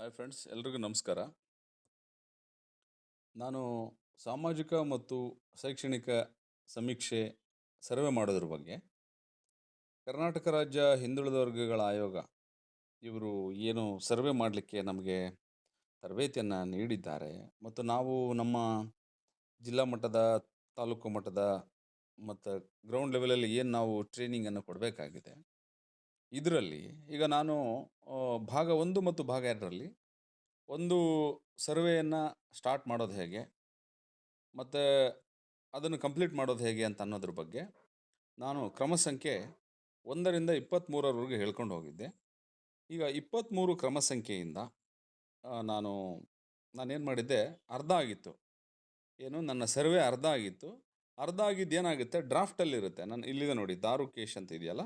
Hi friends ಎಲ್ರಿಗೂ ನಮಸ್ಕಾರ. ನಾನು ಸಾಮಾಜಿಕ ಮತ್ತು ಶೈಕ್ಷಣಿಕ ಸಮೀಕ್ಷೆ ಸರ್ವೆ ಮಾಡೋದ್ರ ಬಗ್ಗೆ. ಕರ್ನಾಟಕ ರಾಜ್ಯ ಹಿಂದುಳಿದ ವರ್ಗಗಳ ಆಯೋಗ ಇವರು ಏನು ಸರ್ವೆ ಮಾಡಲಿಕ್ಕೆ ನಮಗೆ ತರಬೇತಿಯನ್ನು ನೀಡಿದ್ದಾರೆ. ಮತ್ತು ನಾವು ನಮ್ಮ ಜಿಲ್ಲಾ ಮಟ್ಟದ, ತಾಲೂಕು ಮಟ್ಟದ ಮತ್ತು ಗ್ರೌಂಡ್ ಲೆವೆಲಲ್ಲಿ ಏನು ನಾವು ಟ್ರೈನಿಂಗನ್ನು ಕೊಡಬೇಕಾಗಿದೆ. ಇದರಲ್ಲಿ ಈಗ ನಾನು ಭಾಗ ಒಂದು ಮತ್ತು ಭಾಗ ಎರಡರಲ್ಲಿ ಒಂದು ಸರ್ವೆಯನ್ನು ಸ್ಟಾರ್ಟ್ ಮಾಡೋದು ಹೇಗೆ, ಮತ್ತು ಅದನ್ನು ಕಂಪ್ಲೀಟ್ ಮಾಡೋದು ಹೇಗೆ ಅಂತ ಅನ್ನೋದ್ರ ಬಗ್ಗೆ ನಾನು ಕ್ರಮ ಸಂಖ್ಯೆ ಒಂದರಿಂದ ಇಪ್ಪತ್ತ್ಮೂರರವರೆಗೆ ಹೇಳ್ಕೊಂಡು ಹೋಗಿದ್ದೆ. ಈಗ ಇಪ್ಪತ್ತ್ಮೂರು ಕ್ರಮ ಸಂಖ್ಯೆಯಿಂದ ನಾನು, ನಾನೇನು ಮಾಡಿದ್ದೆ, ಅರ್ಧ ಆಗಿತ್ತು. ಏನು, ನನ್ನ ಸರ್ವೆ ಅರ್ಧ ಆಗಿತ್ತು. ಅರ್ಧ ಆಗಿದ್ದು ಏನಾಗುತ್ತೆ, ಡ್ರಾಫ್ಟಲ್ಲಿರುತ್ತೆ. ನಾನು ಇಲ್ಲಿದೆ ನೋಡಿ ದಾರು ಕೇಶ್ ಅಂತ ಇದೆಯಲ್ಲ?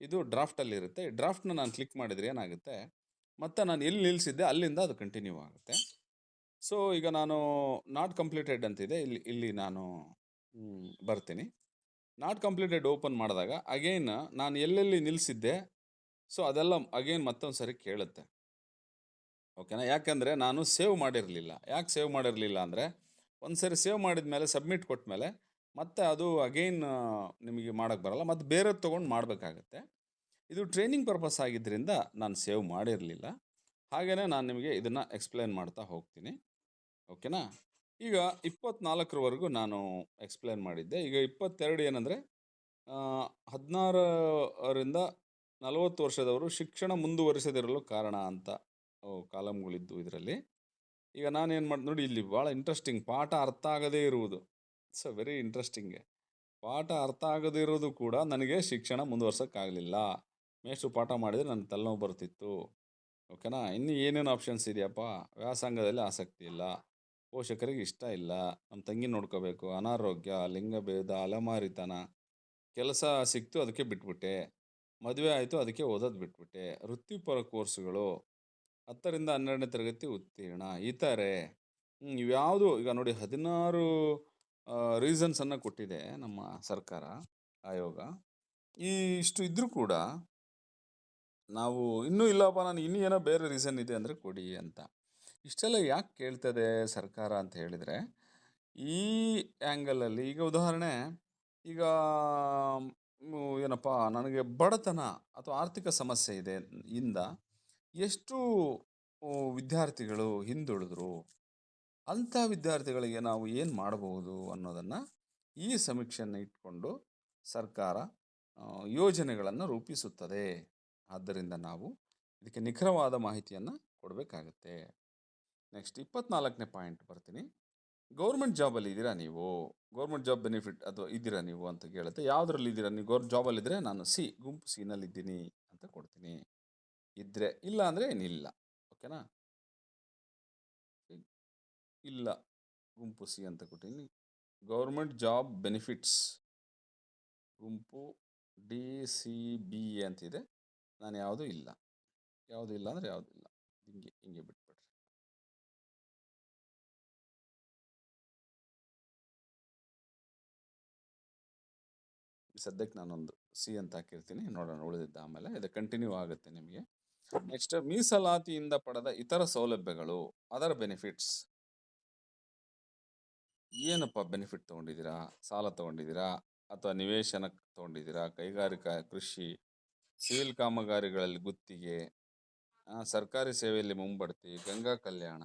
ಇದು ಡ್ರಾಫ್ಟಲ್ಲಿರುತ್ತೆ. ಡ್ರಾಫ್ಟ್ನ ನಾನು ಕ್ಲಿಕ್ ಮಾಡಿದರೆ ಏನಾಗುತ್ತೆ? ಮತ್ತೆ ನಾನು ಎಲ್ಲಿ ನಿಲ್ಲಿಸಿದ್ದೆ ಅಲ್ಲಿಂದ ಅದು ಕಂಟಿನ್ಯೂ ಆಗುತ್ತೆ. ಸೊ, ಈಗ ನಾನು ನಾಟ್ ಕಂಪ್ಲೀಟೆಡ್ ಅಂತಿದೆ. ಇಲ್ಲಿ ಇಲ್ಲಿ ನಾನು ಬರ್ತೀನಿ. ನಾಟ್ ಕಂಪ್ಲೀಟೆಡ್ ಓಪನ್ ಮಾಡಿದಾಗ ಅಗೈನ್ ನಾನು ಎಲ್ಲೆಲ್ಲಿ ನಿಲ್ಲಿಸಿದ್ದೆ? ಸೊ, ಅದೆಲ್ಲ ಅಗೈನ್ ಮತ್ತೊಂದು ಸರಿ ಕೇಳುತ್ತೆ. ಓಕೆನಾ? ಯಾಕೆಂದರೆ ನಾನು ಸೇವ್ ಮಾಡಿರಲಿಲ್ಲ. ಯಾಕೆ ಸೇವ್ ಮಾಡಿರಲಿಲ್ಲ ಅಂದರೆ ಒಂದು ಸರಿ ಸೇವ್ ಮಾಡಿದ ಮೇಲೆ ಸಬ್ಮಿಟ್ ಕೊಟ್ಟ ಮೇಲೆ ಮತ್ತೆ ಅದು ಅಗೈನ್ ನಿಮಗೆ ಮಾಡೋಕ್ಕೆ ಬರಲ್ಲ. ಮತ್ತು ಬೇರೆ ತೊಗೊಂಡು ಮಾಡಬೇಕಾಗತ್ತೆ. ಇದು ಟ್ರೈನಿಂಗ್ ಪರ್ಪಸ್ ಆಗಿದ್ದರಿಂದ ನಾನು ಸೇವ್ ಮಾಡಿರಲಿಲ್ಲ. ಹಾಗೆಯೇ ನಾನು ನಿಮಗೆ ಇದನ್ನು ಎಕ್ಸ್ಪ್ಲೇನ್ ಮಾಡ್ತಾ ಹೋಗ್ತೀನಿ. ಓಕೆನಾ ಈಗ ಇಪ್ಪತ್ನಾಲ್ಕರವರೆಗೂ ನಾನು ಎಕ್ಸ್ಪ್ಲೇನ್ ಮಾಡಿದ್ದೆ. ಈಗ ಇಪ್ಪತ್ತೆರಡು ಏನಂದರೆ ಹದಿನಾರರಿಂದ ನಲವತ್ತು ವರ್ಷದವರು ಶಿಕ್ಷಣ ಮುಂದುವರಿಸದಿರಲು ಕಾರಣ ಅಂತ ಕಾಲಮ್ಗಳಿದ್ದು ಇದರಲ್ಲಿ. ಈಗ ನಾನೇನು ಮಾಡಿ, ನೋಡಿ, ಇಲ್ಲಿ ಭಾಳ ಇಂಟ್ರೆಸ್ಟಿಂಗ್ ಪಾಠ ಅರ್ಥ ಆಗದೇ ಇರುವುದು. ಇಟ್ಸ್ ಅ ವೆರಿ ಇಂಟ್ರೆಸ್ಟಿಂಗ್ ಪಾಠ ಅರ್ಥ ಆಗದಿರೋದು ಕೂಡ ನನಗೆ ಶಿಕ್ಷಣ ಮುಂದುವರ್ಸೋಕ್ಕಾಗಲಿಲ್ಲ. ಮೇಷ್ಟ್ರು ಪಾಠ ಮಾಡಿದರೆ ನನ್ನ ತಲೆನೋವು ಬರ್ತಿತ್ತು. ಓಕೆನಾ ಇನ್ನು ಏನೇನು ಆಪ್ಷನ್ಸ್ ಇದೆಯಪ್ಪ? ವ್ಯಾಸಂಗದಲ್ಲಿ ಆಸಕ್ತಿ ಇಲ್ಲ. ಪೋಷಕರಿಗೆ ಇಷ್ಟ ಇಲ್ಲ. ನಮ್ಮ ತಂಗಿ ನೋಡ್ಕೋಬೇಕು. ಅನಾರೋಗ್ಯ ಲಿಂಗಭೇದ ಅಲೆಮಾರಿತನ. ಕೆಲಸ ಸಿಕ್ತು ಅದಕ್ಕೆ ಬಿಟ್ಬಿಟ್ಟೆ. ಮದುವೆ ಆಯಿತು ಅದಕ್ಕೆ ಓದೋದು ಬಿಟ್ಬಿಟ್ಟೆ. ವೃತ್ತಿಪರ ಕೋರ್ಸುಗಳು. ಹತ್ತರಿಂದ ಹನ್ನೆರಡನೇ ತರಗತಿ ಉತ್ತೀರ್ಣ. ಇತರೆ ಥರ ಇವ್ಯಾವುದು ಈಗ ನೋಡಿ ಹದಿನಾರು ರೀಸನ್ಸನ್ನು ಕೊಟ್ಟಿದೆ ನಮ್ಮ ಸರ್ಕಾರ, ಆಯೋಗ. ಈ ಇಷ್ಟು ಇದ್ದರೂ ಕೂಡ ನಾವು ಇನ್ನೂ ಇಲ್ಲಪ್ಪ ನಾನು ಇನ್ನೂ ಏನೋ ಬೇರೆ ರೀಸನ್ ಇದೆ ಅಂದರೆ ಕೊಡಿ ಅಂತ. ಇಷ್ಟೆಲ್ಲ ಯಾಕೆ ಕೇಳ್ತದೆ ಸರ್ಕಾರ ಅಂತ ಹೇಳಿದರೆ, ಈ ಆ್ಯಂಗಲಲ್ಲಿ ಈಗ ಉದಾಹರಣೆ, ಈಗ ಏನಪ್ಪ, ನನಗೆ ಬಡತನ ಅಥವಾ ಆರ್ಥಿಕ ಸಮಸ್ಯೆ ಇದೆ ಇಂದ, ಎಷ್ಟು ವಿದ್ಯಾರ್ಥಿಗಳು ಹಿಂದುಳಿದ್ರು? ಅಂಥ ವಿದ್ಯಾರ್ಥಿಗಳಿಗೆ ನಾವು ಏನು ಮಾಡಬಹುದು ಅನ್ನೋದನ್ನು ಈ ಸಮೀಕ್ಷೆಯನ್ನು ಇಟ್ಕೊಂಡು ಸರ್ಕಾರ ಯೋಜನೆಗಳನ್ನು ರೂಪಿಸುತ್ತದೆ. ಆದ್ದರಿಂದ ನಾವು ಇದಕ್ಕೆ ನಿಖರವಾದ ಮಾಹಿತಿಯನ್ನು ಕೊಡಬೇಕಾಗತ್ತೆ. ನೆಕ್ಸ್ಟ್ ಇಪ್ಪತ್ನಾಲ್ಕನೇ ಪಾಯಿಂಟ್ ಬರ್ತೀನಿ. ಗೌರ್ಮೆಂಟ್ ಜಾಬಲ್ಲಿ ಇದ್ದೀರಾ ನೀವು? ಗೌರ್ಮೆಂಟ್ ಜಾಬ್ ಬೆನಿಫಿಟ್ ಅಥವಾ ಇದ್ದೀರಾ ನೀವು ಅಂತ ಕೇಳುತ್ತೆ. ಯಾವುದ್ರಲ್ಲಿ ಇದ್ದೀರಾ? ನೀವು ಗೌರ್ ಜಾಬಲ್ಲಿದ್ದರೆ ನಾನು ಸಿ, ಗುಂಪು ಸಿನಲ್ಲಿದ್ದೀನಿ ಅಂತ ಕೊಡ್ತೀನಿ. ಇದ್ದರೆ ಇಲ್ಲ ಅಂದರೆ ಏನಿಲ್ಲ. ಓಕೆನಾ? ಇಲ್ಲ ಗುಂಪು ಸಿ ಅಂತ ಕೊಟ್ಟಿನಿ. ಗೌರ್ಮೆಂಟ್ ಜಾಬ್ ಬೆನಿಫಿಟ್ಸ್ ಗುಂಪು ಡಿ ಸಿ ಬಿ ಎ ಅಂತಿದೆ. ನಾನು ಯಾವುದೂ ಇಲ್ಲ. ಯಾವುದೂ ಇಲ್ಲ ಅಂದರೆ ಯಾವುದೂ ಇಲ್ಲ. ಹಿಂಗೆ ಹಿಂಗೆ ಬಿಟ್ಬಿಡ್ರಿ ಸದ್ಯಕ್ಕೆ ನಾನೊಂದು ಸಿ ಅಂತ ಹಾಕಿರ್ತೀನಿ. ನೋಡೋಣ ಉಳಿದಿದ್ದ ಆಮೇಲೆ. ಇದು ಕಂಟಿನ್ಯೂ ಆಗುತ್ತೆ ನಿಮಗೆ. ನೆಕ್ಸ್ಟ್ ಮೀಸಲಾತಿಯಿಂದ ಪಡೆದ ಇತರ ಸೌಲಭ್ಯಗಳು ಅದರ ಬೆನಿಫಿಟ್ಸ್ ಏನಪ್ಪ ಬೆನಿಫಿಟ್ ತೊಗೊಂಡಿದ್ದೀರಾ? ಸಾಲ ತೊಗೊಂಡಿದ್ದೀರಾ? ಅಥವಾ ನಿವೇಶನ ತೊಗೊಂಡಿದ್ದೀರಾ? ಕೈಗಾರಿಕಾ ಕೃಷಿ, ಸಿವಿಲ್ ಕಾಮಗಾರಿಗಳಲ್ಲಿ ಗುತ್ತಿಗೆ ಸರ್ಕಾರಿ ಸೇವೆಯಲ್ಲಿ ಮುಂಬಡ್ತಿ, ಗಂಗಾ ಕಲ್ಯಾಣ,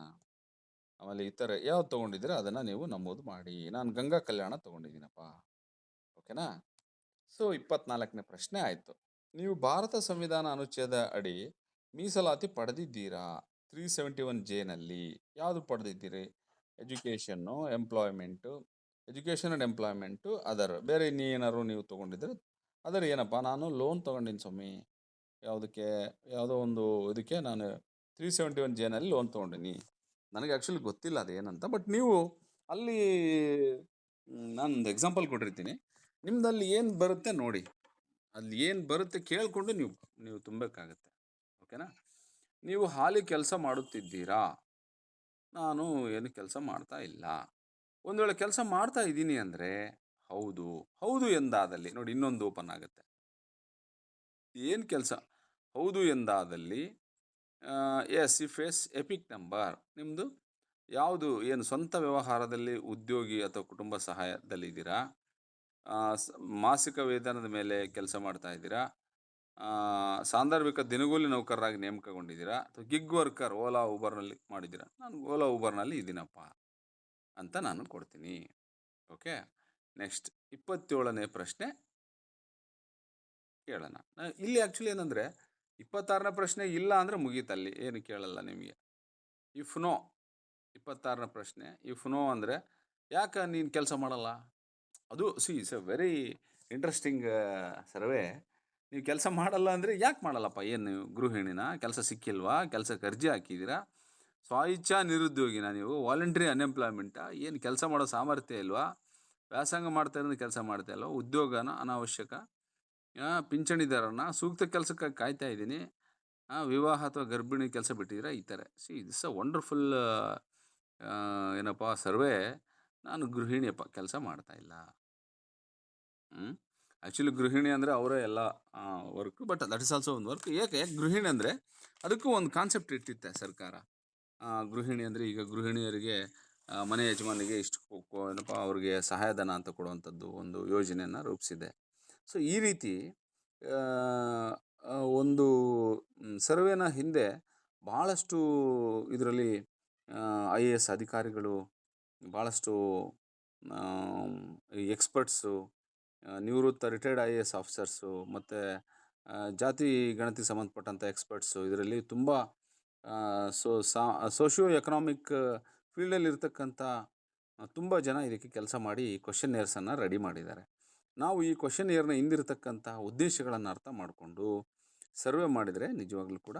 ಆಮೇಲೆ ಇತರ ಯಾವ್ದು ತೊಗೊಂಡಿದ್ದೀರಾ? ಅದನ್ನು ನೀವು ನಮೂದು ಮಾಡಿ. ನಾನು ಗಂಗಾ ಕಲ್ಯಾಣ ತೊಗೊಂಡಿದ್ದೀನಪ್ಪ. ಓಕೆನಾ? ಸೊ, ಇಪ್ಪತ್ನಾಲ್ಕನೇ ಪ್ರಶ್ನೆ ಆಯಿತು. ನೀವು ಭಾರತ ಸಂವಿಧಾನ ಅನುಚ್ಛೇದ ಅಡಿ ಮೀಸಲಾತಿ ಪಡೆದಿದ್ದೀರಾ? ತ್ರೀ ಸೆವೆಂಟಿ ಒನ್ ಜೇನಲ್ಲಿ ಯಾವುದು ಪಡೆದಿದ್ದೀರಿ? Education, employment, education and employment, other. ಬೇರೆ ಇನ್ನೇನಾದ್ರು ನೀವು ತೊಗೊಂಡಿದ್ರೆ ಅದರ ಏನಪ್ಪ, ನಾನು ಲೋನ್ ತೊಗೊಂಡಿನಿ ಸ್ವಾಮಿ. ಯಾವುದಕ್ಕೆ, ಯಾವುದೋ ಒಂದು ಇದಕ್ಕೆ ನಾನು ತ್ರೀ ಸೆವೆಂಟಿ ಒನ್ ಜೇನಲ್ಲಿ ಲೋನ್ ತೊಗೊಂಡಿನಿ. ನನಗೆ ಆ್ಯಕ್ಚುಲಿ ಗೊತ್ತಿಲ್ಲ ಅದೇನಂತ ಬಟ್ ನೀವು ಅಲ್ಲಿ ನಾನೊಂದು ಎಕ್ಸಾಂಪಲ್ ಕೊಟ್ಟಿರ್ತೀನಿ. ನಿಮ್ದಲ್ಲಿ ಏನು ಬರುತ್ತೆ ನೋಡಿ. ಅಲ್ಲಿ ಏನು ಬರುತ್ತೆ ಕೇಳಿಕೊಂಡು ನೀವು ನೀವು ತುಂಬಬೇಕಾಗತ್ತೆ. ಓಕೆನಾ? ನೀವು ಹಾಲಿ ಕೆಲಸ ಮಾಡುತ್ತಿದ್ದೀರಾ? ನಾನು ಏನು ಕೆಲಸ ಮಾಡ್ತಾ ಇಲ್ಲ. ಒಂದು ವೇಳೆ ಕೆಲಸ ಮಾಡ್ತಾ ಇದ್ದೀನಿ ಅಂದರೆ, ಹೌದು ಹೌದು ಎಂದಾದಲ್ಲಿ, ನೋಡಿ ಇನ್ನೊಂದು ಓಪನ್ ಆಗುತ್ತೆ. ಏನು ಕೆಲಸ? ಹೌದು ಎಂದಾದಲ್ಲಿ yes if yes EPIC number ನಿಮ್ಮದು ಯಾವುದು, ಏನು ಸ್ವಂತ ವ್ಯವಹಾರದಲ್ಲಿ ಉದ್ಯೋಗಿ ಅಥವಾ ಕುಟುಂಬ ಸಹಾಯದಲ್ಲಿದ್ದೀರಾ? ಮಾಸಿಕ ವೇತನದ ಮೇಲೆ ಕೆಲಸ ಮಾಡ್ತಾ ಇದ್ದೀರಾ? ಸಾಂದರ್ಭಿಕ ದಿನಗೂಲಿ ನೌಕರರಾಗಿ ನೇಮಕಗೊಂಡಿದ್ದೀರಾ? ಅಥವಾ ಗಿಗ್ ವರ್ಕರ್ ಓಲಾ ಊಬರ್ನಲ್ಲಿ ಮಾಡಿದ್ದೀರಾ? ನಾನು ಓಲಾ ಊಬರ್ನಲ್ಲಿ ಇದ್ದೀನಪ್ಪ ಅಂತ ನಾನು ಕೊಡ್ತೀನಿ. ಓಕೆ? ನೆಕ್ಸ್ಟ್ ಇಪ್ಪತ್ತೇಳನೇ ಪ್ರಶ್ನೆ. ಕೇಳೋಣ. ಇಲ್ಲಿ ಆ್ಯಕ್ಚುಲಿ ಏನಂದರೆ ಇಪ್ಪತ್ತಾರನೇ ಪ್ರಶ್ನೆ ಇಲ್ಲ ಅಂದರೆ ಮುಗೀತಲ್ಲಿ. ಏನು ಕೇಳಲ್ಲ ನಿಮಗೆ. ಇಫ್ ನೋ ಇಪ್ಪತ್ತಾರನೇ ಪ್ರಶ್ನೆ. ಇಫ್ ನೋ ಅಂದರೆ ಯಾಕೆ ನೀನು ಕೆಲಸ ಮಾಡಲ್ಲ? ಅದು see it's a very interesting survey. ನೀವು ಕೆಲಸ ಮಾಡಲ್ಲ ಅಂದರೆ ಯಾಕೆ ಮಾಡಲ್ಲಪ್ಪ? ಏನು ಗೃಹಿಣಿನ? ಕೆಲಸ ಸಿಕ್ಕಿಲ್ವಾ? ಕೆಲಸಕ್ಕೆ ಅರ್ಜಿ ಹಾಕಿದ್ದೀರಾ ಸ್ವಇಚ್ಛಾ ನಿರುದ್ಯೋಗಿನ ನೀವು? ವಾಲಂಟ್ರಿ ಅನ್ಎಂಪ್ಲಾಯ್ಮೆಂಟಾ ಏನು ಕೆಲಸ ಮಾಡೋ ಸಾಮರ್ಥ್ಯ ಇಲ್ವಾ? ವ್ಯಾಸಂಗ ಮಾಡ್ತಾ ಇರೋದು ಕೆಲಸ ಮಾಡ್ತಾ ಇಲ್ವಾ? ಉದ್ಯೋಗನ? ಅನಾವಶ್ಯಕ? ಪಿಂಚಣಿದಾರನ? ಸೂಕ್ತ ಕೆಲಸಕ್ಕೆ ಕಾಯ್ತಾ ಇದ್ದೀನಿ. ವಿವಾಹ ಅಥವಾ ಗರ್ಭಿಣಿ ಕೆಲಸ ಬಿಟ್ಟಿದ್ದೀರಾ ಈ ಥರ ಸಿ ದಿಸ್ ಅ ವಂಡರ್ಫುಲ್ ಏನಪ್ಪ, ಸರ್ವೆ. ನಾನು ಗೃಹಿಣಿಯಪ್ಪ. ಕೆಲಸ ಮಾಡ್ತಾ ಇಲ್ಲ. ಹ್ಞೂ ಆ್ಯಕ್ಚುಲಿ ಗೃಹಿಣಿ ಅಂದರೆ ಅವರೇ ಎಲ್ಲ work but that is also ಒಂದು ವರ್ಕ್ ಏಕೆ? ಗೃಹಿಣಿ ಅಂದರೆ ಅದಕ್ಕೂ ಒಂದು ಕಾನ್ಸೆಪ್ಟ್ ಇಟ್ಟಿತ್ತೆ ಸರ್ಕಾರ. ಗೃಹಿಣಿ ಅಂದರೆ ಈಗ ಗೃಹಿಣಿಯರಿಗೆ ಮನೆ ಯಜಮಾನಿಗೆ ಇಷ್ಟು ಏನಪ್ಪ, ಅವ್ರಿಗೆ ಸಹಾಯಧನ ಅಂತ ಕೊಡುವಂಥದ್ದು ಒಂದು ಯೋಜನೆಯನ್ನು ರೂಪಿಸಿದೆ. ಸೊ ಈ ರೀತಿ ಒಂದು ಸರ್ವೇನ ಹಿಂದೆ ಭಾಳಷ್ಟು ಇದರಲ್ಲಿ ಐ ಎ ಎಸ್ ಅಧಿಕಾರಿಗಳು ಭಾಳಷ್ಟು ಎಕ್ಸ್ಪರ್ಟ್ಸು ನಿವೃತ್ತ retired I A S officers ಮತ್ತು ಜಾತಿ ಗಣತಿ ಸಂಬಂಧಪಟ್ಟಂಥ ಎಕ್ಸ್ಪರ್ಟ್ಸು ಇದರಲ್ಲಿ ತುಂಬ ಸೊ, ಸಾ ಸೋಷಿಯೋ ಎಕನಾಮಿಕ್ ಫೀಲ್ಡಲ್ಲಿ ಇರ್ತಕ್ಕಂಥ ತುಂಬ ಜನ ಇದಕ್ಕೆ ಕೆಲಸ ಮಾಡಿ ಈ ಕ್ವಶನ್ ಏರ್ಸನ್ನು ರೆಡಿ ಮಾಡಿದ್ದಾರೆ. ನಾವು ಈ ಕ್ವಶನ್ ಏರ್ನ ಹಿಂದಿರತಕ್ಕಂಥ ಉದ್ದೇಶಗಳನ್ನು ಅರ್ಥ ಮಾಡಿಕೊಂಡು ಸರ್ವೆ ಮಾಡಿದರೆ ನಿಜವಾಗ್ಲೂ ಕೂಡ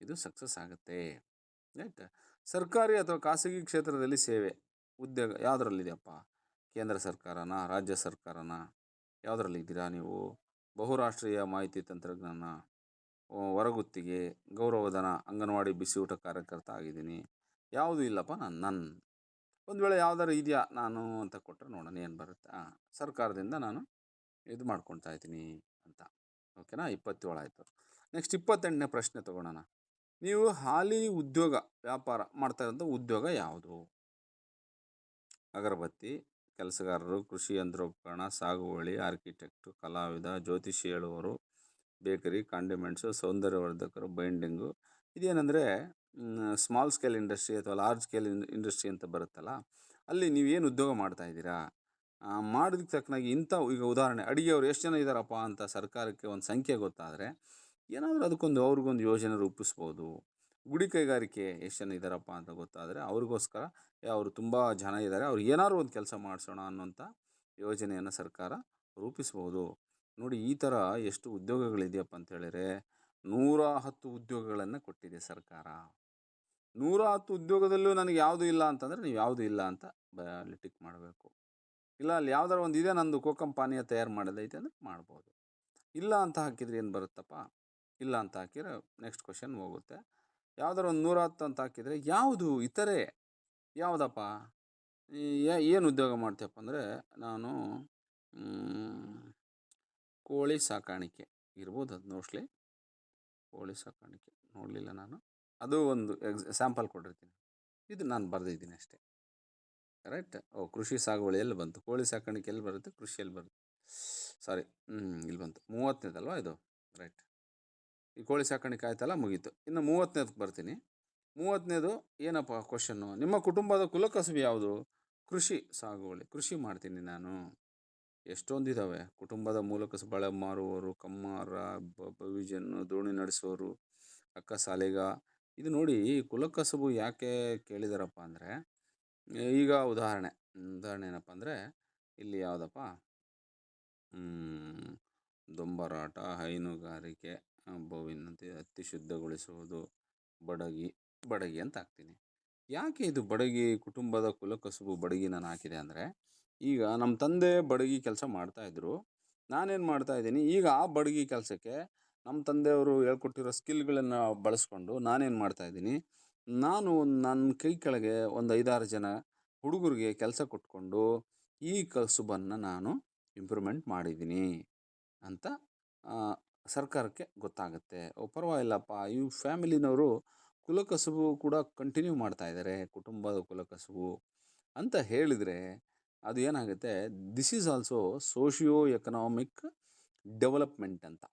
ಇದು ಸಕ್ಸಸ್ ಆಗುತ್ತೆ. ರೈಟ್ ಸರ್ಕಾರಿ ಅಥವಾ ಖಾಸಗಿ ಕ್ಷೇತ್ರದಲ್ಲಿ ಸೇವೆ ಉದ್ಯೋಗ ಯಾವುದ್ರಲ್ಲಿದೆಯಪ್ಪ? ಕೇಂದ್ರ ಸರ್ಕಾರನ, ರಾಜ್ಯ ಸರ್ಕಾರನ? ಯಾವುದ್ರಲ್ಲಿ ಇದ್ದೀರಾ ನೀವು? ಬಹುರಾಷ್ಟ್ರೀಯ ಮಾಹಿತಿ ತಂತ್ರಜ್ಞಾನ ಹೊರಗುತ್ತಿಗೆ, ಗೌರವಧನ, ಅಂಗನವಾಡಿ ಬಿಸಿಯೂಟ ಕಾರ್ಯಕರ್ತ ಆಗಿದ್ದೀನಿ. ಯಾವುದೂ ಇಲ್ಲಪ್ಪ ನಾನು ನನ್ನ ಒಂದು ವೇಳೆ ಯಾವ್ದಾರು ಇದೆಯಾ ನಾನು ಅಂತ ಕೊಟ್ಟರೆ ನೋಡೋಣ ಏನು ಬರುತ್ತೆ? ಸರ್ಕಾರದಿಂದ ನಾನು ಇದು ಮಾಡ್ಕೊಳ್ತಾ ಇದ್ದೀನಿ ಅಂತ. ಓಕೆನಾ? ಇಪ್ಪತ್ತೇಳು ಆಯಿತು. ನೆಕ್ಸ್ಟ್ ಇಪ್ಪತ್ತೆಂಟನೇ ಪ್ರಶ್ನೆ ತೊಗೊಳೋಣ. ನೀವು ಹಾಲಿ ಉದ್ಯೋಗ ವ್ಯಾಪಾರ ಮಾಡ್ತಾ ಇರೋಂಥ ಉದ್ಯೋಗ ಯಾವುದು? ಅಗರಬತ್ತಿ ಕೆಲಸಗಾರರು, ಕೃಷಿ ಯಂತ್ರೋಪಕರಣ, ಸಾಗುವಳಿ ಆರ್ಕಿಟೆಕ್ಟು ಕಲಾವಿದ, ಜ್ಯೋತಿಷಿ ಹೇಳುವರು ಬೇಕರಿ ಕಾಂಡಿಮೆಂಟ್ಸು ಸೌಂದರ್ಯವರ್ಧಕರು ಬೈಂಡಿಂಗು ಇದೇನೆಂದರೆ ಸ್ಮಾಲ್ ಸ್ಕೇಲ್ ಇಂಡಸ್ಟ್ರಿ ಅಥವಾ ಲಾರ್ಜ್ ಸ್ಕೇಲ್ ಇಂಡಸ್ಟ್ರಿ ಅಂತ ಬರುತ್ತಲ್ಲ, ಅಲ್ಲಿ ನೀವು ಏನು ಉದ್ಯೋಗ ಮಾಡ್ತಾ ಇದ್ದೀರಾ? ಮಾಡೋದಕ್ಕೆ ತಕ್ಕನಾಗಿ ಇಂಥ ಈಗ ಉದಾಹರಣೆ, ಅಡಿಗೆಯವರು ಎಷ್ಟು ಜನ ಇದ್ದಾರಪ್ಪ ಅಂತ ಸರ್ಕಾರಕ್ಕೆ ಒಂದು ಸಂಖ್ಯೆ ಗೊತ್ತಾದರೆ, ಏನಾದರೂ ಅದಕ್ಕೊಂದು, ಅವ್ರಿಗೊಂದು ಯೋಜನೆ ರೂಪಿಸ್ಬೋದು. ಗುಡಿ ಕೈಗಾರಿಕೆ ಎಷ್ಟು ಜನ ಇದ್ದಾರಪ್ಪ ಅಂತ ಗೊತ್ತಾದರೆ ಅವ್ರಿಗೋಸ್ಕರ ಅವರು ತುಂಬ ಜನ ಇದ್ದಾರೆ ಅವ್ರು ಏನಾದ್ರು ಒಂದು ಕೆಲಸ ಮಾಡಿಸೋಣ ಅನ್ನೋಂಥ ಯೋಜನೆಯನ್ನು ಸರ್ಕಾರ ರೂಪಿಸ್ಬೋದು. ನೋಡಿ ಈ ಥರ ಎಷ್ಟು ಉದ್ಯೋಗಗಳಿದೆಯಪ್ಪ ಅಂತ ಹೇಳಿದರೆ ನೂರ ಹತ್ತು ಉದ್ಯೋಗಗಳನ್ನು ಕೊಟ್ಟಿದೆ ಸರ್ಕಾರ. ನೂರ ಹತ್ತು ಉದ್ಯೋಗದಲ್ಲೂ ನನಗೆ ಯಾವುದು ಇಲ್ಲ ಅಂತಂದರೆ ನೀವು ಯಾವುದೂ ಇಲ್ಲ ಅಂತ ಬ ಟಿಕ್ ಮಾಡಬೇಕು. ಇಲ್ಲ ಅಲ್ಲಿ ಯಾವ್ದಾರು ಒಂದು ಇದೆ ನಂದು ಕೋಕಂ ಪಾನೀಯ ತಯಾರು ಮಾಡೋದೈತೆ ಅಂದರೆ ಮಾಡ್ಬೋದು. ಇಲ್ಲ ಅಂತ ಹಾಕಿದ್ರೆ ಏನು ಬರುತ್ತಪ್ಪ? ಇಲ್ಲ ಅಂತ ಹಾಕಿದ್ರೆ ನೆಕ್ಸ್ಟ್ ಕ್ವಶನ್ ಹೋಗುತ್ತೆ. ಯಾವ್ದಾರು ಒಂದು ನೂರ ಹತ್ತು ಅಂತ ಹಾಕಿದರೆ ಯಾವುದು ಇತರೆ ಯಾವುದಪ್ಪ? ಏನು ಉದ್ಯೋಗ ಮಾಡ್ತೀಯಪ್ಪ ಅಂದರೆ ನಾನು ಕೋಳಿ ಸಾಕಾಣಿಕೆ ಇರ್ಬೋದು ಅದು ಮೋಸ್ಟ್ಲಿ ಕೋಳಿ ಸಾಕಾಣಿಕೆ ನೋಡಲಿಲ್ಲ ನಾನು. ಅದು ಒಂದು ಎಕ್ಸ್ ಸ್ಯಾಂಪಲ್ ಕೊಟ್ಟಿರ್ತೀನಿ. ಇದು ನಾನು ಬರೆದಿದ್ದೀನಿ ಅಷ್ಟೇ. ಕರೆಕ್ಟ್? ಓ, ಕೃಷಿ ಸಾಗುವಳಿ ಎಲ್ಲಿ ಬಂತು? ಕೋಳಿ ಸಾಕಾಣಿಕೆ ಎಲ್ಲಿ ಬರುತ್ತೆ? ಕೃಷಿಯಲ್ಲಿ ಬರುತ್ತೆ? ಸಾರಿ ಇಲ್ಲಿ ಬಂತು. ಮೂವತ್ತನೇದಲ್ವಾ ಇದು? ರೈಟ್. ಈ ಕೋಳಿ ಸಾಕಾಣಿಕೆ ಆಯ್ತಲ್ಲ ಮುಗೀತು. ಇನ್ನು ಮೂವತ್ತನೇದಕ್ಕೆ ಬರ್ತೀನಿ. ಮೂವತ್ತನೇದು ಏನಪ್ಪ ಕ್ವಶನ್ನು ನಿಮ್ಮ ಕುಟುಂಬದ ಕುಲಕಸುಬು ಯಾವುದು? ಕೃಷಿ ಸಾಗುವಳಿ. ಕೃಷಿ ಮಾಡ್ತೀನಿ ನಾನು. ಎಷ್ಟೊಂದಿದ್ದಾವೆ ಕುಟುಂಬದ ಮೂಲಕ ಬಳೆ ಮಾರುವವರು, ಕಮ್ಮಾರ ಬವಿಜನ್ನು ದೋಣಿ ನಡೆಸುವವರು, ಅಕ್ಕ ಸಾಲಿಗ. ಇದು ನೋಡಿ ಕುಲಕಸುಬು ಯಾಕೆ ಕೇಳಿದಾರಪ್ಪ ಅಂದರೆ ಈಗ ಉದಾಹರಣೆ. ಉದಾಹರಣೆ ಏನಪ್ಪ ಅಂದರೆ, ಇಲ್ಲಿ ಯಾವುದಪ್ಪ? ದೊಂಬರಾಟ, ಹೈನುಗಾರಿಕೆ ಬೋವಿನಂತೆ ಹತ್ತಿ ಶುದ್ಧಗೊಳಿಸುವುದು ಬಡಗಿ ಬಡಗಿ ಅಂತ ಹಾಕ್ತೀನಿ. ಯಾಕೆ ಇದು ಬಡಗಿ ಕುಟುಂಬದ ಕುಲಕಸುಬು ಬಡಗಿ ನಾನು ಹಾಕಿದೆ ಅಂದರೆ, ಈಗ ನಮ್ಮ ತಂದೆ ಬಡಗಿ ಕೆಲಸ ಮಾಡ್ತಾಯಿದ್ರು ನಾನೇನು ಮಾಡ್ತಾ ಇದ್ದೀನಿ, ಈಗ ಆ ಬಡಗಿ ಕೆಲಸಕ್ಕೆ ನಮ್ಮ ತಂದೆಯವರು ಹೇಳ್ಕೊಟ್ಟಿರೋ ಸ್ಕಿಲ್ಗಳನ್ನು ಬಳಸ್ಕೊಂಡು ನಾನೇನು ಮಾಡ್ತಾ ಇದ್ದೀನಿ, ನಾನು ನನ್ನ ಕೈ ಕೆಳಗೆ ಒಂದು ಐದಾರು ಜನ ಹುಡುಗರಿಗೆ ಕೆಲಸ ಕೊಟ್ಕೊಂಡು ಈ ಕಸುಬನ್ನು ನಾನು ಇಂಪ್ರೂವ್ಮೆಂಟ್ ಮಾಡಿದ್ದೀನಿ. ಅಂತ ಸರ್ಕಾರಕ್ಕೆ ಗೊತ್ತಾಗುತ್ತೆ. ಓ, ಪರವಾಗಿಲ್ಲಪ್ಪ ಈ ಫ್ಯಾಮಿಲಿನವರು ಕುಲಕಸುಬು ಕೂಡ ಕಂಟಿನ್ಯೂ ಮಾಡ್ತಾ ಇದ್ದಾರೆ, ಕುಟುಂಬದ ಕುಲಕಸುಬು ಅಂತ ಹೇಳಿದರೆ ಅದು ಏನಾಗುತ್ತೆ this is also socio economic development ಅಂತ.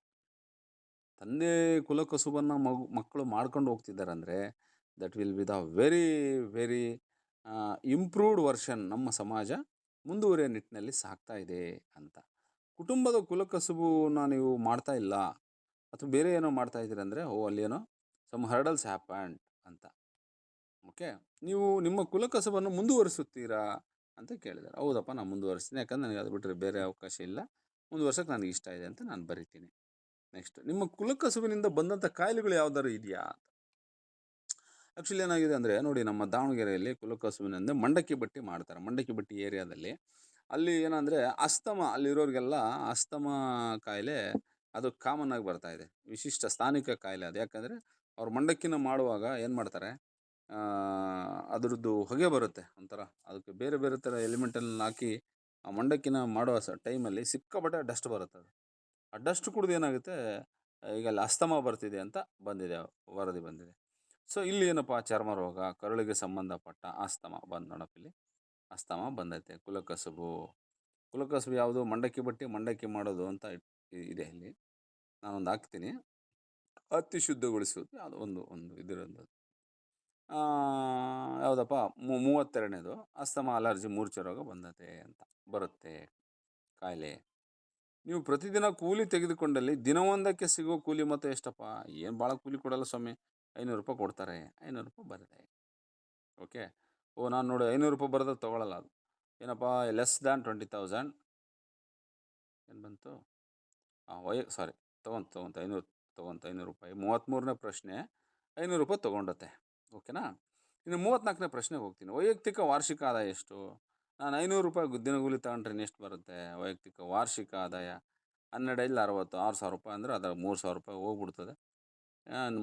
ತಂದೆ ಕುಲಕಸುಬನ್ನು ಮಗು, ಮಕ್ಕಳು ಮಾಡ್ಕೊಂಡು ಹೋಗ್ತಿದ್ದಾರೆ ಅಂದರೆ that will be the very very improved version ನಮ್ಮ ಸಮಾಜ ಮುಂದುವರಿಯೋ ನಿಟ್ಟಿನಲ್ಲಿ ಸಾಗ್ತಾ ಇದೆ ಅಂತ. ಕುಟುಂಬದ ಕುಲಕಸುಬುನ ನೀವು ಮಾಡ್ತಾ ಇಲ್ಲ ಅಥವಾ ಬೇರೆ ಏನೋ ಮಾಡ್ತಾ ಇದ್ದೀರಿ ಅಂದರೆ, ಓ ಅಲ್ಲೇನೋ ಸಮ್ ಹರ್ಡಲ್ಸ್ ಹ್ಯಾಪಂಡ್ ಅಂತ. ಓಕೆ ನೀವು ನಿಮ್ಮ ಕುಲಕಸುಬನ್ನು ಮುಂದುವರಿಸುತ್ತೀರಾ ಅಂತ ಕೇಳಿದ್ದಾರೆ ಹೌದಪ್ಪ, ನಾನು ಮುಂದುವರಿಸ್ತೀನಿ. ಯಾಕಂದ್ರೆ ನನಗೆ ಅದು ಬಿಟ್ಟರೆ ಬೇರೆ ಅವಕಾಶ ಇಲ್ಲ. ಮುಂದುವರ್ಸೋಕ್ಕೆ ನನಗೆ ಇಷ್ಟ ಇದೆ ಅಂತ ನಾನು ಬರಿತೀನಿ. ನೆಕ್ಸ್ಟ್ ನಿಮ್ಮ ಕುಲಕಸುಬಿನಿಂದ ಬಂದಂಥ ಕಾಯಿಲೆಗಳು ಯಾವ್ದಾದ್ರು ಇದೆಯಾ ಅಂತ? ಆ್ಯಕ್ಚುಲಿ ಏನಾಗಿದೆ ಅಂದರೆ, ನೋಡಿ ನಮ್ಮ ದಾವಣಗೆರೆಯಲ್ಲಿ ಕುಲಕಸುಬಿನಿಂದ ಮಂಡಕ್ಕಿ ಬಟ್ಟಿ ಮಾಡ್ತಾರೆ. ಮಂಡಕ್ಕಿ ಬಟ್ಟಿ ಏರಿಯಾದಲ್ಲಿ ಅಲ್ಲಿ ಏನಂದರೆ ಅಸ್ತಮ ಅಲ್ಲಿರೋರಿಗೆಲ್ಲ ಅಸ್ತಮ ಕಾಯಿಲೆ ಅದು ಕಾಮನ್ ಆಗಿ ಬರ್ತಾ ಇದೆ. ವಿಶಿಷ್ಟ ಸ್ಥಾನಿಕ ಕಾಯಿಲೆ ಅದು. ಯಾಕಂದರೆ ಅವ್ರು ಮಂಡಕ್ಕಿನ ಮಾಡುವಾಗ ಏನು ಮಾಡ್ತಾರೆ? ಅದ್ರದ್ದು ಹೊಗೆ ಬರುತ್ತೆ ಒಂಥರ. ಅದಕ್ಕೆ ಬೇರೆ ಬೇರೆ ಥರ ಎಲಿಮೆಂಟನ್ನು ಹಾಕಿ ಆ ಮಂಡಕ್ಕಿನ ಮಾಡುವ ಸ ಟೈಮಲ್ಲಿ ಸಿಕ್ಕಾಪಟ್ಟೆ ಡಸ್ಟ್ ಬರುತ್ತೆ ಅದು. ಆ ಡಸ್ಟ್ ಕುಡ್ದು ಏನಾಗುತ್ತೆ? ಈಗ ಅಲ್ಲಿ ಅಸ್ತಮ ಬರ್ತಿದೆ ಅಂತ ಬಂದಿದೆ, ವರದಿ ಬಂದಿದೆ. ಸೊ ಇಲ್ಲಿ ಏನಪ್ಪ ಚರ್ಮ ರೋಗ, ಕರುಳಿಗೆ ಸಂಬಂಧಪಟ್ಟ ಅಸ್ತಮ ಬಂದು ನೋಡಪ್ಪ ಇಲ್ಲಿ. ಅಸ್ತಮ ಬಂದೈತೆ. ಕುಲಕಸುಬು ಕುಲಕಸುಬು ಯಾವುದು ಮಂಡಕ್ಕಿ ಬಟ್ಟಿ ಮಂಡಕ್ಕಿ ಮಾಡೋದು ಅಂತ ಇದೆ ಇಲ್ಲಿ. ನಾನೊಂದು ಹಾಕ್ತೀನಿ. ಅತಿ ಶುದ್ಧಗೊಳಿಸೋದು ಅದು ಒಂದು ಒಂದು ಇದರೊಂದು ಯಾವುದಪ್ಪ? ಮೂವತ್ತೆರಡನೇದು. ಅಸ್ತಮ, ಅಲರ್ಜಿ, ಮೂರ್ಛೆ ರೋಗ ಬಂದತೆ ಅಂತ. ಬರುತ್ತೆ ಕಾಯಿಲೆ. ನೀವು ಪ್ರತಿದಿನ ಕೂಲಿ ತೆಗೆದುಕೊಂಡಲ್ಲಿ ದಿನವೊಂದಕ್ಕೆ ಸಿಗೋ ಕೂಲಿ ಮೊತ್ತ ಎಷ್ಟಪ್ಪ? ಏನು ಭಾಳ ಕೂಲಿ ಕೊಡಲ್ಲ ಸ್ವಾಮಿ. ಐನೂರು ರೂಪಾಯಿ ಕೊಡ್ತಾರೆ. ಐನೂರು ರೂಪಾಯಿ ಬರುತ್ತೆ ಓಕೆ? ಓ, ನಾನು ನೋಡಿ ಐನೂರು ರೂಪಾಯಿ ಬರೆದ್ರೆ ತೊಗೊಳಲ್ಲ ಅದು. ಏನಪ್ಪ ಲೆಸ್ ದ್ಯಾನ್ ಟ್ವೆಂಟಿ ತೌಸಂಡ್ ಏನು ಬಂತು? ಹಾಂ ವೈ ಸಾರಿ ತೊಗೊಂತ ತೊಗೊಂತ, ಐನೂರು ತೊಗೊಂತ ಐನೂರು ರೂಪಾಯಿ. ಮೂವತ್ತ್ಮೂರನೇ ಪ್ರಶ್ನೆ, ಐನೂರು ರೂಪಾಯಿ ತೊಗೊಂಡತ್ತೆ. ಓಕೆನಾ? ಇನ್ನು ಮೂವತ್ತ್ನಾಲ್ಕನೇ ಪ್ರಶ್ನೆಗೆ ಹೋಗ್ತೀನಿ. ವೈಯಕ್ತಿಕ ವಾರ್ಷಿಕ ಆದಾಯ ಎಷ್ಟು? ನಾನು ಐನೂರು ರೂಪಾಯಿ ದಿನಗೂಲಿ ತಗೊಂಡ್ರೆ ಎಷ್ಟು ಬರುತ್ತೆ? ವೈಯಕ್ತಿಕ ವಾರ್ಷಿಕ ಆದಾಯ? ಹನ್ನೆರಡೈದು ಅರವತ್ತು, ಆರು ಸಾವಿರ ರೂಪಾಯಿ ಅಂದರೆ ಅದ್ರ ಮೂರು ಸಾವಿರ ರೂಪಾಯಿ ಹೋಗ್ಬಿಡ್ತದೆ.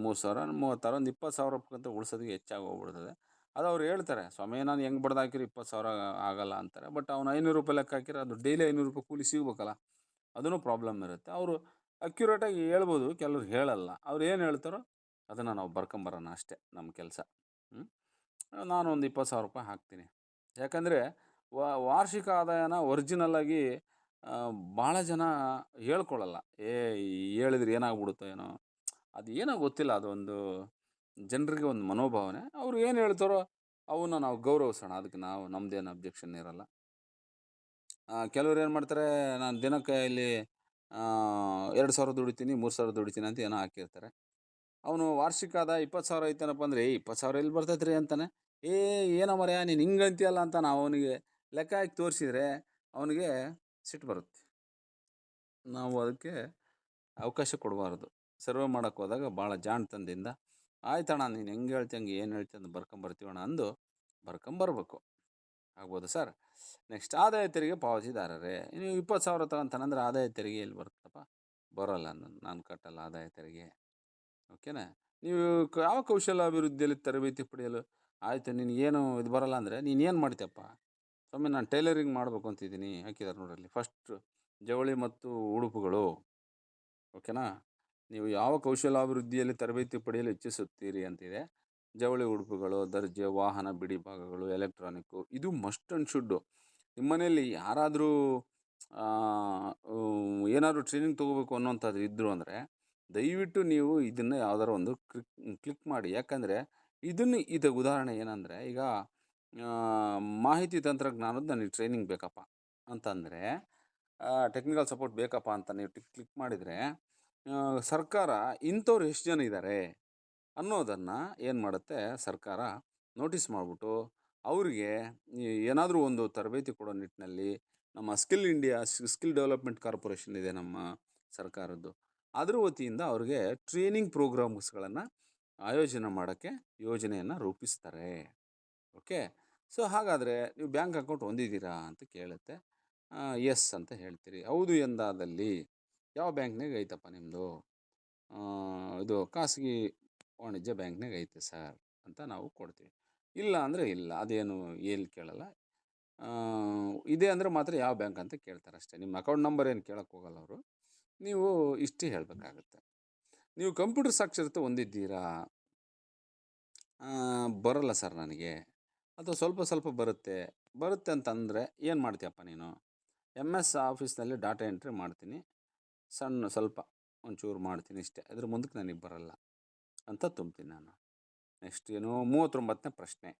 ಮೂರು ಸಾವಿರ? ಮೂವತ್ತಾರು, ಒಂದು ಇಪ್ಪತ್ತು ಸಾವಿರ ರೂಪಾಯಿಗಿಂತ ಉಳಿಸೋದಕ್ಕೆ ಹೆಚ್ಚಾಗಿ ಹೋಗ್ಬಿಡ್ತದೆ. ಅದು ಅವ್ರು ಹೇಳ್ತಾರೆ, ಸ್ವಾಮಿ, ನಾನು ಹೆಂಗೆ ಬಡ್ದು ಹಾಕಿರಿ? ಇಪ್ಪತ್ತು ಸಾವಿರ ಆಗಲ್ಲ ಅಂತಾರೆ. ಬಟ್ ಅವ್ನು ಐನೂರು ರೂಪಾಯಿ ಲೆಕ್ಕ ಹಾಕಿದ್ರೆ ಅದು ಡೈಲಿ ಐನೂರು ರೂಪಾಯಿ ಕೂಲಿ ಸಿಗ್ಬೇಕಲ್ಲ ಅದೂ ಪ್ರಾಬ್ಲಮ್ ಇರುತ್ತೆ. ಅವರು ಅಕ್ಯುರೇಟಾಗಿ ಹೇಳ್ಬೋದು, ಕೆಲವ್ರು ಹೇಳಲ್ಲ. ಅವ್ರು ಏನು ಹೇಳ್ತಾರೋ ಅದನ್ನು ನಾವು ಬರ್ಕೊಂಬರೋಣ ಅಷ್ಟೇ ನಮ್ಮ ಕೆಲಸ. ನಾನು ಒಂದು ಇಪ್ಪತ್ತು ಸಾವಿರ ರೂಪಾಯಿ ಹಾಕ್ತೀನಿ. ಯಾಕಂದರೆ ವಾರ್ಷಿಕ ಆದಾಯನ ಒರಿಜಿನಲ್ಲಾಗಿ ಭಾಳ ಜನ ಹೇಳ್ಕೊಳ್ಳಲ್ಲ ಏ ಹೇಳಿದ್ರೆ ಏನಾಗ್ಬಿಡುತ್ತೋ ಏನೋ? ಅದು ಏನೋ ಗೊತ್ತಿಲ್ಲ, ಅದೊಂದು ಜನರಿಗೆ ಒಂದು ಮನೋಭಾವನೆ. ಅವ್ರು ಏನು ಹೇಳ್ತಾರೋ ಅವನ್ನ ನಾವು ಗೌರವಿಸೋಣ. ಅದಕ್ಕೆ ನಾವು ನಮ್ಮದೇನು ಅಬ್ಜೆಕ್ಷನ್ ಇರಲ್ಲ. ಕೆಲವ್ರು ಏನು ಮಾಡ್ತಾರೆ, ನಾನು ದಿನಕ್ಕೆ ಇಲ್ಲಿ ಎರಡು ಸಾವಿರ ದುಡಿತೀನಿ, ಮೂರು ಸಾವಿರ ದುಡಿತೀನಿ ಅಂತ ಏನೋ ಹಾಕಿರ್ತಾರೆ. ಅವನು ವಾರ್ಷಿಕ ಆದ ಇಪ್ಪತ್ತು ಸಾವಿರ ಐತೇನಪ್ಪ ಅಂದರೆ, ಏ, ಇಪ್ಪತ್ತು ಸಾವಿರ ಎಲ್ಲಿ ಬರ್ತೈತೆ ರೀ ಅಂತಾನೆ. ಏ, ಏನೋ ಮರೆಯ ನೀನು ಹಿಂಗೆ ಅಂತೀಯಲ್ಲ ಅಂತ ನಾವು ಅವನಿಗೆ ಲೆಕ್ಕ ಹಾಕಿ ತೋರಿಸಿದ್ರೆ ಅವನಿಗೆ ಸಿಟ್ಟು ಬರುತ್ತೆ. ನಾವು ಅದಕ್ಕೆ ಅವಕಾಶ ಕೊಡಬಾರ್ದು. ಸರ್ವೆ ಮಾಡೋಕ್ಕೆ ಹೋದಾಗ ಭಾಳ ಜಾಣತನದಿಂದ ಆಯ್ತಣ್ಣ, ನೀನು ಹೆಂಗೆ ಹೇಳ್ತಿ, ಹಂಗೆ ಏನು ಹೇಳ್ತಿ ಅಂತ ಬರ್ಕೊಂಬರ್ತೀವಣ್ಣ ಅಂದು ಬರ್ಕೊಂಬರ್ಬೇಕು ಆಗ್ಬೋದು ಸರ್. ನೆಕ್ಸ್ಟ್ ಆದಾಯ ತೆರಿಗೆ ಪಾವತಿದಾರರೇ. ನೀವು ಇಪ್ಪತ್ತು ಸಾವಿರ ತಗೊಂತಾನಂದ್ರೆ ಆದಾಯ ತೆರಿಗೆ ಎಲ್ಲಿ ಬರ್ತಪ್ಪ ಬರೋಲ್ಲ ನಾನು ನಾನು ಕಟ್ಟಲ್ಲ ಆದಾಯ ತೆರಿಗೆ. ಓಕೆನಾ? ನೀವು ಯಾವ ಕೌಶಲ್ಯ ಅಭಿವೃದ್ಧಿಯಲ್ಲಿ ತರಬೇತಿ ಪಡೆಯಲು ಆಯಿತು ನಿನಗೇನು ಇದು ಬರೋಲ್ಲ ಅಂದರೆ ನೀನು ಏನು ಮಾಡ್ತೀಯಪ್ಪ? ಸ್ವಾಮಿ ನಾನು ಟೈಲರಿಂಗ್ ಮಾಡಬೇಕು ಅಂತಿದ್ದೀನಿ ಹಾಕಿದ್ದಾರೆ ನೋಡ್ರಲ್ಲಿ ಫಸ್ಟ್ ಜವಳಿ ಮತ್ತು ಉಡುಪುಗಳು. ಓಕೆನಾ? ನೀವು ಯಾವ ಕೌಶಲಾಭಿವೃದ್ಧಿಯಲ್ಲಿ ತರಬೇತಿ ಪಡೆಯಲು ಇಚ್ಛಿಸುತ್ತೀರಿ ಅಂತಿದೆ. ಜವಳಿ ಉಡುಪುಗಳು, ದರ್ಜೆ, ವಾಹನ, ಬಿಡಿ ಭಾಗಗಳು, ಎಲೆಕ್ಟ್ರಾನಿಕ್ಕು, ಇದು ಮಸ್ಟ್ ಆ್ಯಂಡ್ ಶುಡ್ಡು. ನಿಮ್ಮ ಮನೆಯಲ್ಲಿ ಯಾರಾದರೂ ಏನಾದರೂ ಟ್ರೈನಿಂಗ್ ತೊಗೋಬೇಕು ಅನ್ನೋಂಥದ್ದು ಇದ್ದರು ಅಂದರೆ, ದಯವಿಟ್ಟು ನೀವು ಇದನ್ನು ಯಾವ್ದಾರು ಒಂದು ಕ್ಲಿಕ್ ಕ್ಲಿಕ್ ಮಾಡಿ. ಯಾಕಂದರೆ, ಇದನ್ನು, ಇದು ಉದಾಹರಣೆ ಏನಂದರೆ, ಈಗ ಮಾಹಿತಿ ತಂತ್ರಜ್ಞಾನದ ನನಗೆ ಟ್ರೈನಿಂಗ್ ಬೇಕಪ್ಪ. ಅಂತಂದರೆ ಟೆಕ್ನಿಕಲ್ ಸಪೋರ್ಟ್ ಬೇಕಪ್ಪ ಅಂತ ನೀವು ಕ್ಲಿಕ್ ಮಾಡಿದರೆ ಸರ್ಕಾರ ಇಂಥವ್ರು ಎಷ್ಟು ಜನ ಇದ್ದಾರೆ ಅನ್ನೋದನ್ನು ಏನು ಮಾಡುತ್ತೆ? ಸರ್ಕಾರ ನೋಟಿಸ್ ಮಾಡಿಬಿಟ್ಟು ಅವರಿಗೆ ಏನಾದರೂ ಒಂದು ತರಬೇತಿ ಕೊಡೋ ನಿಟ್ಟಿನಲ್ಲಿ ನಮ್ಮ skill India skill development corporation ಇದೆ ನಮ್ಮ ಸರ್ಕಾರದ್ದು. ಅದ್ರ ವತಿಯಿಂದ ಅವ್ರಿಗೆ ಟ್ರೈನಿಂಗ್ ಪ್ರೋಗ್ರಾಮ್ಸ್ಗಳನ್ನು ಆಯೋಜನೆ ಮಾಡೋಕ್ಕೆ ಯೋಜನೆಯನ್ನು ರೂಪಿಸ್ತಾರೆ. ಓಕೆ? ಸೊ, ಹಾಗಾದರೆ ನೀವು ಬ್ಯಾಂಕ್ ಅಕೌಂಟ್ ಹೊಂದಿದ್ದೀರಾ ಅಂತ ಕೇಳುತ್ತೆ. ಎಸ್ ಅಂತ ಹೇಳ್ತೀರಿ. ಹೌದು ಎಂದಾದಲ್ಲಿ ಯಾವ ಬ್ಯಾಂಕ್ನಾಗ ಐತಪ್ಪ ನಿಮ್ಮದು ಇದು ಖಾಸಗಿ ವಾಣಿಜ್ಯ ಬ್ಯಾಂಕ್ನಾಗ ಐತೆ ಸರ್ ಅಂತ ನಾವು ಕೊಡ್ತೀವಿ. ಇಲ್ಲ ಅಂದರೆ ಇಲ್ಲ, ಅದೇನು ಏನು ಕೇಳಲ್ಲ. ಇದೆ ಅಂದರೆ ಮಾತ್ರ ಯಾವ ಬ್ಯಾಂಕ್ ಅಂತ ಕೇಳ್ತಾರೆ ಅಷ್ಟೇ. ನಿಮ್ಮ ಅಕೌಂಟ್ ನಂಬರ್ ಏನು ಕೇಳಕ್ಕೆ ಹೋಗಲ್ಲ ಅವರು. ನೀವು ಇಷ್ಟೇ ಹೇಳಬೇಕಾಗುತ್ತೆ. ನೀವು ಕಂಪ್ಯೂಟರ್ ಸಾಕ್ಷರತೆ ಹೊಂದಿದ್ದೀರಾ? ಬರಲ್ಲ ಸರ್ ನನಗೆ. ಅಥವಾ ಸ್ವಲ್ಪ ಸ್ವಲ್ಪ ಬರುತ್ತೆ. ಬರುತ್ತೆ ಅಂತಂದರೆ ಏನು ಮಾಡ್ತೀಯಪ್ಪ ನೀನು? ಎಂ ಎಸ್ ಆಫೀಸ್ನಲ್ಲಿ ಡಾಟಾ ಎಂಟ್ರಿ ಮಾಡ್ತೀನಿ. ಸಣ್ಣ ಸ್ವಲ್ಪ ಒಂಚೂರು ಮಾಡ್ತೀನಿ ಇಷ್ಟೇ. ಅದ್ರ ಮುಂದಕ್ಕೆ ನನಗೆ ಬರಲ್ಲ. ಅಂತ ತುಂಬ್ತೀನಿ ನಾನು. ನೆಕ್ಸ್ಟ್ ಏನು ಮೂವತ್ತೊಂಬತ್ತನೇ ಪ್ರಶ್ನೆ.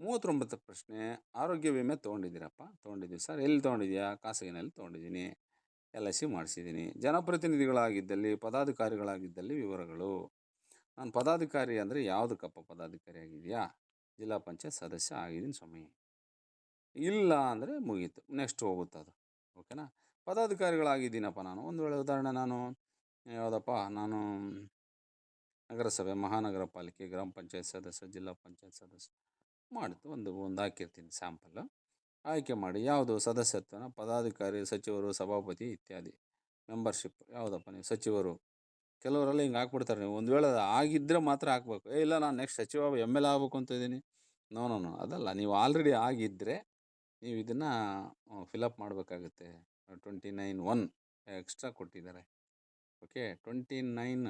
ಮೂವತ್ತೊಂಬತ್ತು ಪ್ರಶ್ನೆ, ಆರೋಗ್ಯ ವಿಮೆ ತೊಗೊಂಡಿದ್ದೀರಪ್ಪ? ತೊಗೊಂಡಿದ್ದೀವಿ ಸರ್. ಎಲ್ಲಿ ತೊಗೊಂಡಿದ್ಯಾ ಖಾಸಗಿನಲ್ಲಿ ತೊಗೊಂಡಿದ್ದೀನಿ. ಎಲ್ ಐ ಸಿ ಮಾಡಿಸಿದ್ದೀನಿ. ಜನಪ್ರತಿನಿಧಿಗಳಾಗಿದ್ದಲ್ಲಿ, ಪದಾಧಿಕಾರಿಗಳಾಗಿದ್ದಲ್ಲಿ ವಿವರಗಳು. ನಾನು ಪದಾಧಿಕಾರಿ ಅಂದರೆ ಯಾವುದಕ್ಕಪ್ಪ ಪದಾಧಿಕಾರಿ ಆಗಿದೆಯಾ ಜಿಲ್ಲಾ ಪಂಚಾಯತ್ ಸದಸ್ಯ ಆಗಿದ್ದೀನಿ ಸ್ವಾಮಿ. ಇಲ್ಲ ಅಂದರೆ ಮುಗೀತು. ನೆಕ್ಸ್ಟ್ ಹೋಗುತ್ತೆ ಅದು ಓಕೆನಾ? ಪದಾಧಿಕಾರಿಗಳಾಗಿದ್ದೀನಪ್ಪ ನಾನು. ಒಂದು ವೇಳೆ ಉದಾಹರಣೆ ನಾನು, ಯಾವುದಪ್ಪ, ನಾನು ನಗರಸಭೆ, ಮಹಾನಗರ ಪಾಲಿಕೆ, ಗ್ರಾಮ ಪಂಚಾಯತ್ ಸದಸ್ಯ, ಜಿಲ್ಲಾ ಪಂಚಾಯತ್ ಸದಸ್ಯ ಮಾಡಿತು ಒಂದು ಒಂದು ಹಾಕಿರ್ತೀನಿ ಸ್ಯಾಂಪಲ್ಲು ಆಯ್ಕೆ ಮಾಡಿ, ಯಾವುದು ಸದಸ್ಯತ್ವನ, ಪದಾಧಿಕಾರಿ, ಸಚಿವರು, ಸಭಾಪತಿ ಇತ್ಯಾದಿ, ಮೆಂಬರ್ಶಿಪ್, ಯಾವುದಪ್ಪ ನೀವು ಸಚಿವರು. ಕೆಲವರೆಲ್ಲ ಹಿಂಗೆ ಹಾಕ್ಬಿಡ್ತಾರೆ ನೀವು. ಒಂದು ವೇಳೆ ಆಗಿದ್ದರೆ ಮಾತ್ರ ಹಾಕ್ಬೇಕು. ಏ, ಇಲ್ಲ, ನಾನು ನೆಕ್ಸ್ಟ್ ಸಚಿವ, ಎಂ ಎಲ್ ಎ ಆಗ್ಬೇಕು ಅಂತ ಇದ್ದೀನಿ. ನೋ ನೋ ನೋ, ಅದಲ್ಲ. ನೀವು ಆಲ್ರೆಡಿ ಆಗಿದ್ದರೆ ನೀವು ಇದನ್ನು ಫಿಲಪ್ ಮಾಡಬೇಕಾಗುತ್ತೆ. ಟ್ವೆಂಟಿ ನೈನ್ ಒನ್ ಎಕ್ಸ್ಟ್ರಾ ಕೊಟ್ಟಿದ್ದಾರೆ. Okay twenty nine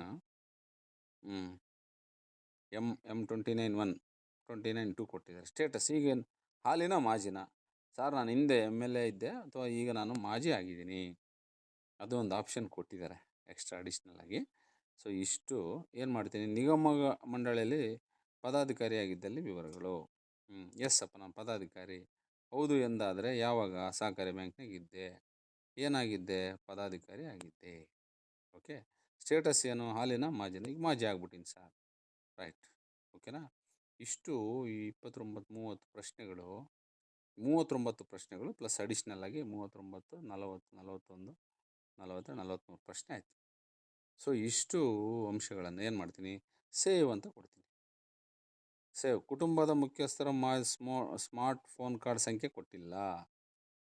M M twenty nine one twenty nine two ಕೊಟ್ಟಿದ್ದಾರೆ. ಸ್ಟೇಟಸ್ ಈಗ ಹಾಲಿನ ಮಾಜಿನ. ಸರ್ ನಾನು ಹಿಂದೆ ಎಂ ಎಲ್ ಎ ಇದ್ದೆ, ಅಥವಾ ಈಗ ನಾನು ಮಾಜಿ ಆಗಿದ್ದೀನಿ. ಅದು ಒಂದು ಆಪ್ಷನ್ ಕೊಟ್ಟಿದ್ದಾರೆ ಎಕ್ಸ್ಟ್ರಾ ಅಡಿಷ್ನಲ್ ಆಗಿ. ಸೊ ಇಷ್ಟು ಏನು ಮಾಡ್ತೀನಿ, ನಿಗಮ ಮಂಡಳಿಯಲ್ಲಿ ಪದಾಧಿಕಾರಿಯಾಗಿದ್ದಲ್ಲಿ ವಿವರಗಳು. ಹ್ಞೂ ಎಸ್ ಅಪ್ಪ, ನಾನು ಪದಾಧಿಕಾರಿ. ಹೌದು ಎಂದಾದರೆ, ಯಾವಾಗ ಸಹಕಾರಿ ಬ್ಯಾಂಕ್ನಾಗ ಇದ್ದೆ. ಏನಾಗಿದ್ದೆ? ಪದಾಧಿಕಾರಿ ಆಗಿದ್ದೆ. ಓಕೆ. ಸ್ಟೇಟಸ್ ಏನು? ಹಾಲಿನ ಮಾಜಿನ. ಈಗ ಮಾಜಿ ಆಗ್ಬಿಟ್ಟಿನಿ ಸರ್. ರೈಟ್. ಓಕೆನಾ? ಇಷ್ಟು ಈ ಇಪ್ಪತ್ತೊಂಬತ್ತು ಮೂವತ್ತು ಪ್ರಶ್ನೆಗಳು, ಮೂವತ್ತೊಂಬತ್ತು ಪ್ರಶ್ನೆಗಳು ಪ್ಲಸ್ ಅಡಿಷ್ನಲ್ ಆಗಿ ಮೂವತ್ತೊಂಬತ್ತು, ನಲವತ್ತು, ನಲವತ್ತೊಂದು ನಲವತ್ತು ನಲವತ್ತ್ಮೂರು ಪ್ರಶ್ನೆ ಆಯಿತು. ಸೊ, ಇಷ್ಟು ಅಂಶಗಳನ್ನು ಏನು ಮಾಡ್ತೀನಿ? ಸೇವ್ ಅಂತ ಕೊಡ್ತೀನಿ. ಸೇವ್. ಕುಟುಂಬದ ಮುಖ್ಯಸ್ಥರ ಮಾ ಸ್ಮೋ ಸ್ಮಾರ್ಟ್ ಫೋನ್ ಕಾರ್ಡ್ ಸಂಖ್ಯೆ ಕೊಟ್ಟಿಲ್ಲ.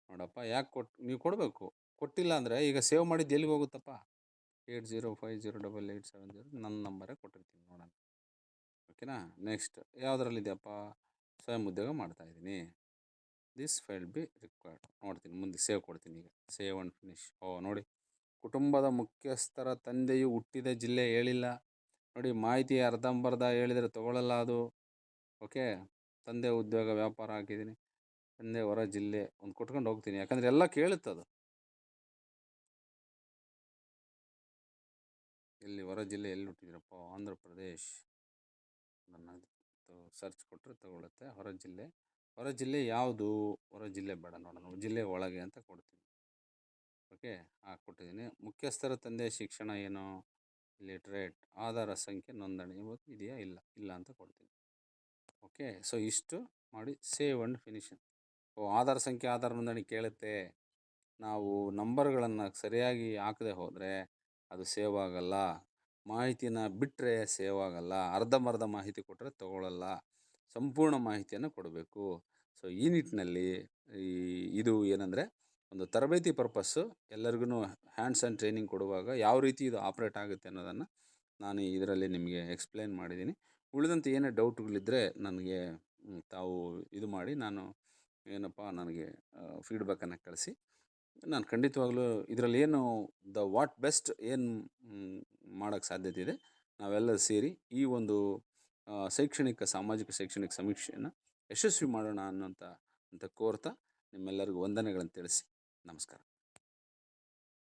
ನೋಡಪ್ಪ, ಯಾಕೆ ಕೊಟ್ಟು ನೀವು ಕೊಡಬೇಕು. ಕೊಟ್ಟಿಲ್ಲ ಅಂದರೆ ಈಗ ಸೇವ್ ಮಾಡಿದ್ದು ಎಲ್ಲಿಗೆ ಹೋಗುತ್ತಪ್ಪ? Eight zero five zero double eight seven zero ನನ್ನ ನಂಬರೇ ಕೊಟ್ಟಿರ್ತೀನಿ ನೋಡೋಣ. ಓಕೆನಾ? ನೆಕ್ಸ್ಟ್ ಯಾವುದ್ರಲ್ಲಿದೆಯಪ್ಪ ಸ್ವಯಂ ಉದ್ಯೋಗ ಮಾಡ್ತಾಯಿದ್ದೀನಿ ದಿಸ್ ಫೈಲ್ ಬಿ ರಿಕ್ವೈರ್ಡ್ ನೋಡ್ತೀನಿ, ಮುಂದೆ ಸೇವ್ ಕೊಡ್ತೀನಿ ಈಗ. ಸೇವ್ ಆ್ಯಂಡ್ ಫಿನಿಶ್ ಓ, ನೋಡಿ. ಕುಟುಂಬದ ಮುಖ್ಯಸ್ಥರ ತಂದೆಯು ಹುಟ್ಟಿದ ಜಿಲ್ಲೆ ಹೇಳಿಲ್ಲ. ನೋಡಿ, ಮಾಹಿತಿ ಅರ್ಧಂಬರ್ಧ ಹೇಳಿದರೆ ತೊಗೊಳ್ಳಲ್ಲ ಅದು. ಓಕೆ? ತಂದೆ ಉದ್ಯೋಗ ವ್ಯಾಪಾರ ಹಾಕಿದ್ದೀನಿ ತಂದೆ ಹೊರ ಜಿಲ್ಲೆ ಒಂದು ಕೊಟ್ಕೊಂಡು ಹೋಗ್ತೀನಿ. ಯಾಕಂದರೆ ಎಲ್ಲ ಕೇಳುತ್ತೆ ಅದು. ಎಲ್ಲಿ ಹೊರ ಜಿಲ್ಲೆ ಎಲ್ಲಿ ಹುಟ್ಟಿದ್ರಪ್ಪ? ಆಂಧ್ರ ಪ್ರದೇಶ್. ಸರ್ಚ್ ಕೊಟ್ಟರೆ ತಗೊಳುತ್ತೆ. ಹೊರ ಜಿಲ್ಲೆ. ಹೊರ ಜಿಲ್ಲೆ ಯಾವುದು? ಹೊರ ಜಿಲ್ಲೆ ಬೇಡ ನೋಡೋಣ. ಜಿಲ್ಲೆ ಒಳಗೆ ಅಂತ ಕೊಡ್ತೀನಿ. ಓಕೆ? ಹಾಂ ಕೊಟ್ಟಿದ್ದೀನಿ. ಮುಖ್ಯಸ್ಥರ ತಂದೆ ಶಿಕ್ಷಣ ಏನು? ಲಿಟ್ರೇಟ್. ಆಧಾರ ಸಂಖ್ಯೆ ನೋಂದಣಿ. ಇವತ್ತು ಇದೆಯಾ? ಇಲ್ಲ. ಇಲ್ಲ ಅಂತ ಕೊಡ್ತೀನಿ. ಓಕೆ? ಸೊ ಇಷ್ಟು ಮಾಡಿ ಸೇವ್ ಆ್ಯಂಡ್ ಫಿನಿಶ್ ಓ ಆಧಾರ್ ಸಂಖ್ಯೆ, ಆಧಾರ್ ನೋಂದಣಿ ಕೇಳುತ್ತೆ. ನಾವು ನಂಬರ್ಗಳನ್ನು ಸರಿಯಾಗಿ ಹಾಕದೆ ಹೋದರೆ ಅದು ಸೇವ್ ಆಗಲ್ಲ. ಮಾಹಿತಿನ ಬಿಟ್ಟರೆ ಸೇವ್ ಆಗಲ್ಲ. ಅರ್ಧಂಬರ್ಧ ಮಾಹಿತಿ ಕೊಟ್ಟರೆ ತಗೊಳ್ಳಲ್ಲ ಸಂಪೂರ್ಣ ಮಾಹಿತಿಯನ್ನು ಕೊಡಬೇಕು. ಸೊ, ಈ ನಿಟ್ಟಿನಲ್ಲಿ ಈ, ಇದು ಏನಂದರೆ ಒಂದು ತರಬೇತಿ ಪರ್ಪಸ್ಸು ಎಲ್ಲರಿಗೂ ಹ್ಯಾಂಡ್ಸ್ ಆ್ಯಂಡ್ ಟ್ರೈನಿಂಗ್ ಕೊಡುವಾಗ ಯಾವ ರೀತಿ ಇದು ಆಪ್ರೇಟ್ ಆಗುತ್ತೆ ಅನ್ನೋದನ್ನು ನಾನು ಇದರಲ್ಲಿ ನಿಮಗೆ ಎಕ್ಸ್ಪ್ಲೇನ್ ಮಾಡಿದ್ದೀನಿ. ಉಳಿದಂತೆ ಏನೇ ಡೌಟ್ಗಳಿದ್ದರೆ ನನಗೆ ತಾವು ಇದು ಮಾಡಿ ನಾನು ಏನಪ್ಪ ನನಗೆ ಫೀಡ್ಬ್ಯಾಕನ್ನು ಕಳಿಸಿ. ನಾನು ಖಂಡಿತವಾಗಲೂ ಇದರಲ್ಲಿ ಏನು, ದ ವಾಟ್ ಬೆಸ್ಟ್ ಏನು ಮಾಡೋಕ್ಕೆ ಸಾಧ್ಯತೆ ಇದೆ, ನಾವೆಲ್ಲ ಸೇರಿ ಈ ಒಂದು ಶೈಕ್ಷಣಿಕ, ಸಾಮಾಜಿಕ ಶೈಕ್ಷಣಿಕ ಸಮೀಕ್ಷೆಯನ್ನು ಯಶಸ್ವಿ ಮಾಡೋಣ ಅನ್ನೋಂಥ ಅಂತ ಕೋರ್ತಾ ನಿಮ್ಮೆಲ್ಲರಿಗೂ ವಂದನೆಗಳನ್ನು ತಿಳಿಸಿ. ನಮಸ್ಕಾರ.